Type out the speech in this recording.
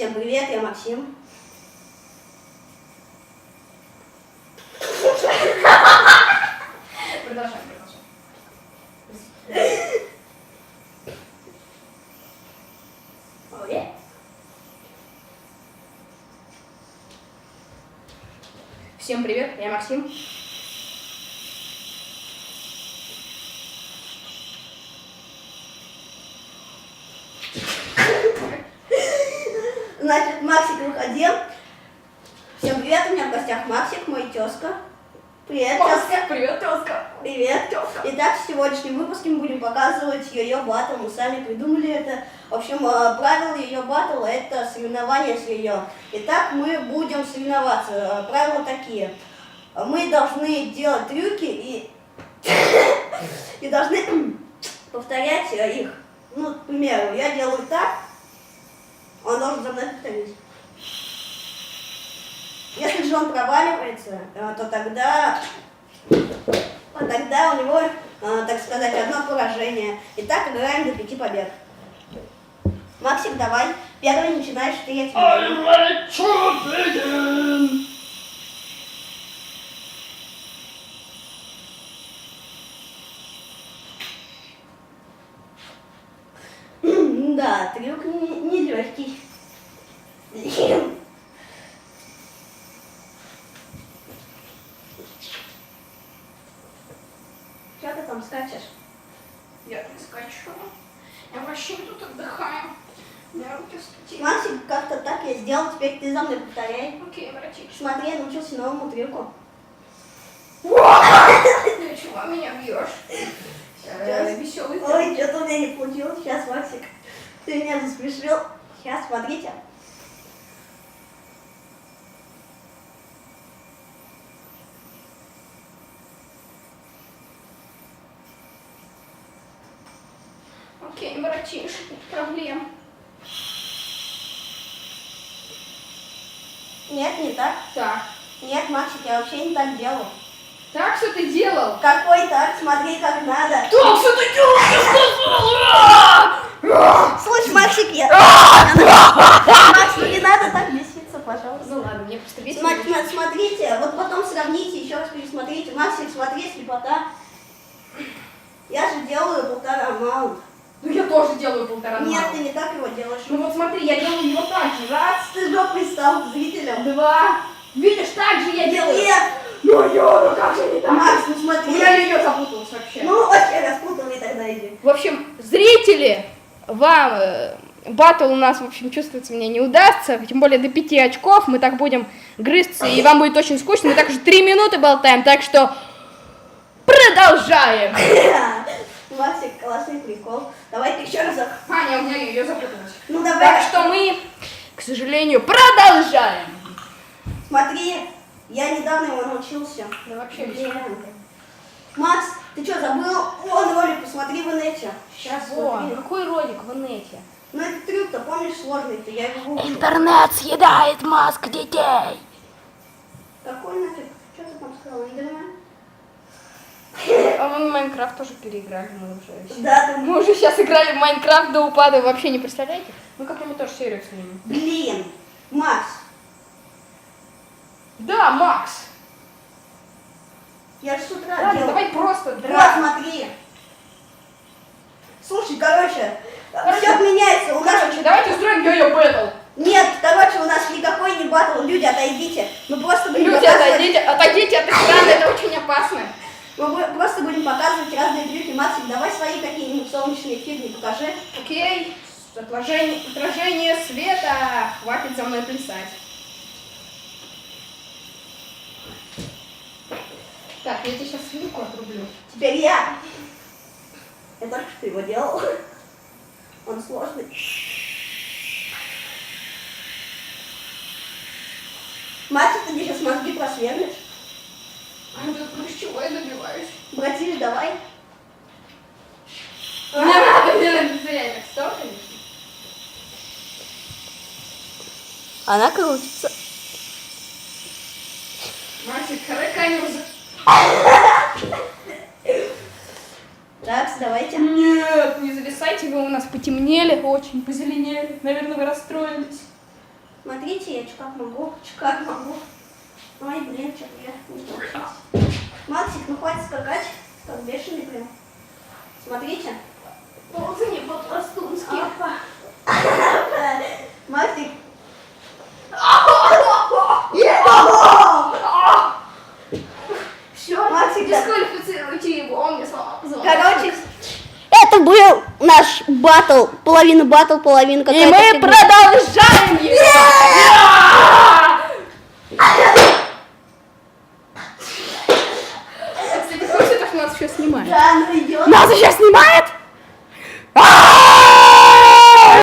Всем привет, я Максим. Продолжаем, продолжаем. Ой. Всем привет, я Максим. Максик выходил. Всем привет, у меня в гостях Максик, мой тезка. Привет, тезка. Привет, тезка. Привет. Итак, в сегодняшнем выпуске мы будем показывать ее батл. Мы сами придумали это. В общем, э, правила ее батл это соревнование с ее. Итак, мы будем соревноваться. Э, Правила такие. Мы должны делать трюки и, и должны повторять э, их. Ну, к примеру, я делаю так, он должен за мной повторить. Если же он проваливается, э, то тогда, то тогда у него, э, так сказать, одно поражение. И так играем до пяти побед. Максик, давай. Первый начинаешь ты, я тебя Да, трюк не, легкий. Что ты там скачешь? Я не скачу. Я вообще тут отдыхаю. Меня руки вспотели. Максик, как-то так я сделал, теперь ты за мной повторяй. Окей, братишка. Смотри, я научился новому трюку. Ты чего меня бьешь? Э, Веселый. Ой, что-то у меня не получилось. Сейчас, Максик, ты меня засмешил. Сейчас, смотрите. Окей, братишка, нет проблем. Нет, не так. Так. Нет, Максик, я вообще не так делал. Так, что ты делал? Какой так? Смотри, как надо. Так, что ты делал? Слышь, Максик, я... Макс, ну не надо так беситься, пожалуйста. Ну ладно, мне просто сма- Смотрите, вот потом сравните, еще раз пересмотрите. Максик, смотри, слепота. Я же делаю полтора маунт. Ну я тоже делаю полтора Нет, ты не так его делаешь. Ну вот смотри, я делаю его так же. Раз, Ты жопой стал зрителем. два. Видишь, так же я делаю. Нет, Ну ё, ну как же не так? Макс, ну У смотри. меня ее запуталось вообще. Ну, вообще распутанный тогда иди. В общем, зрители, вам э, батл у нас, в общем, чувствуется мне не удастся, тем более до пяти очков, мы так будем грызться, и вам будет очень скучно, мы так уже три минуты болтаем, так что продолжаем. Максик, классный прикол. Давай ты еще разок. Аня, у меня ее запуталось. Ну Так давай. что мы, к сожалению, продолжаем. Смотри, я недавно его научился. Да вообще. Макс, ты что, забыл? Вон ролик, посмотри в инете. Сейчас смотри. какой ролик в инете? Ну этот трюк-то, помнишь, сложный-то, я его выучил. Интернет съедает мозг детей. Какой нафиг? Что ты там сказал, Эндермен? А мы в Майнкрафт тоже переиграли, мы уже. Да, ты... Мы уже сейчас играли в Майнкрафт до упада, вы вообще не представляете? Мы как-нибудь тоже серию снимем. Блин, Макс, Да, Макс. я же с утра Ладно, делал. давай просто Вот, драк. смотри. Слушай, короче, Короче, все меняется. У нас... Короче, давайте устроим йо-йо бэтл. Нет, короче, у нас никакой не батл. Люди, отойдите. Мы просто будем Люди, показывать... отойдите, отойдите от экрана, это очень опасно. Мы просто будем показывать разные трюки. Максик, давай свои какие-нибудь солнечные фигни покажи. Окей, отражение, отражение света. Хватит за мной плясать. Так, я тебе сейчас вилку отрублю. Теперь я. Я только что его делал. Он сложный. Максик, ты мне сейчас мозги просверлишь. А это чего я добиваюсь? Братиш, давай. Не надо, конечно? Она крутится. Мальчик, хоры камеру за... Так, давайте. Не зависайте, вы у нас потемнели очень, позеленели. Наверное, вы расстроились. Смотрите, я чё как могу, чё как могу. Ой, блин, что я не получилось. Максик, ну хватит скакать, как бешеный прям. Смотрите. Ползание по-пластунски. это был наш батл. Половина батл, половина какая-то. И мы фигня. продолжаем его! Кстати, слушай, так нас еще снимает. Да, ну нас еще снимает?